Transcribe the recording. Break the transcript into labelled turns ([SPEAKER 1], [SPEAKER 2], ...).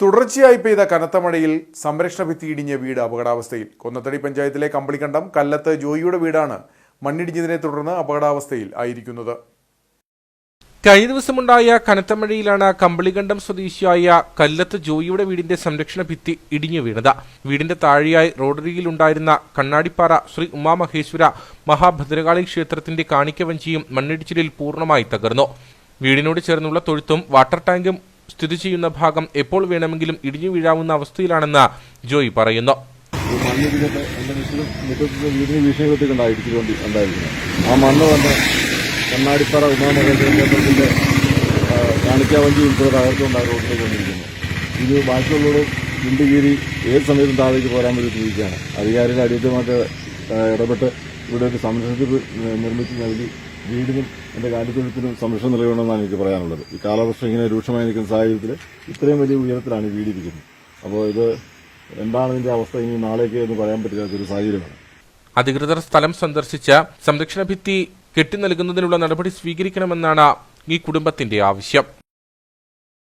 [SPEAKER 1] തുടർച്ചയായി പെയ്ത കനത്ത മഴയിൽ സംരക്ഷണ ഭിത്തി ഇടിഞ്ഞ വീട് അപകടാവസ്ഥയിൽ. കൊന്നത്തടി പഞ്ചായത്തിലെ കമ്പളിക്കണ്ടം കല്ലത്ത് ജോയിയുടെ വീടാണ് മണ്ണിടിഞ്ഞതിനെ തുടർന്ന് അപകടാവസ്ഥയിൽ ആയിരിക്കുന്നത്.
[SPEAKER 2] കഴിഞ്ഞ ദിവസമുണ്ടായ കനത്ത മഴയിലാണ് കമ്പളികണ്ഠം സ്വദേശിയായ കല്ലത്ത് ജോയിയുടെ വീടിന്റെ സംരക്ഷണ ഭിത്തി ഇടിഞ്ഞു വീണത്. വീടിന്റെ താഴെയായി റോഡരികിലുണ്ടായിരുന്ന കണ്ണാടിപ്പാറ ശ്രീ ഉമാമഹേശ്വര മഹാഭദ്രകാളി ക്ഷേത്രത്തിന്റെ കാണിക്കവഞ്ചിയും മണ്ണിടിച്ചിലിൽ പൂർണമായി തകർന്നു. വീടിനോട് ചേർന്നുള്ള തൊഴുത്തും വാട്ടർ ടാങ്കും സ്ഥിതി ചെയ്യുന്ന ഭാഗം എപ്പോൾ വേണമെങ്കിലും ഇടിഞ്ഞു വീഴാവുന്ന അവസ്ഥയിലാണെന്ന് ജോയി പറയുന്നു.
[SPEAKER 3] ഉണ്ടായി ഉണ്ടായിരിക്കുന്നത്. ആ മണ്ണ് തന്നെ കണ്ണാടിപ്പാറ ഉമാമഹേശ്വര ക്ഷേത്രത്തിന്റെ കാണിക്കാവഞ്ചി ഉൾപ്പെടെ തകർത്തുകൊണ്ട് ആ റോഡിലേക്ക് വന്നിരിക്കുന്നു. ഇത് ഇണ്ടുകീരി ഏത് സമയത്തും താഴേക്ക് പോരാൻ വേണ്ടി ചോദിക്കുകയാണ് അധികാരികൾ അടിയന്തരമായിട്ട് ഇടപെട്ട് ഇവിടെ ഒരു സംരക്ഷണത്തിൽ നിർമ്മിച്ച് നൽകി. വീടിനും എന്റെ കാലിത്തൊഴുത്തിനും സംരക്ഷണം നൽകണമെന്നാണ് എനിക്ക് പറയാനുള്ളത്. ഈ കാലവർഷം ഇങ്ങനെ രൂക്ഷമായി നിൽക്കുന്ന സാഹചര്യത്തിൽ ഇത്രയും വലിയ ഉയരത്തിലാണ് ഈ വീടിരിക്കുന്നത് അപ്പോൾ ഇത് എന്താണ് ഇതിന്റെ അവസ്ഥ? ഇനി നാളേക്ക് എന്ന് പറയാൻ പറ്റില്ലാത്തൊരു സാഹചര്യമാണ്.
[SPEAKER 2] അധികൃതർ സ്ഥലം സന്ദർശിച്ച സംരക്ഷണ ഭിത്തി കെട്ടി നൽകുന്നതിനുള്ള നടപടി സ്വീകരിക്കണമെന്നാണ് ഈ കുടുംബത്തിന്റെ ആവശ്യം.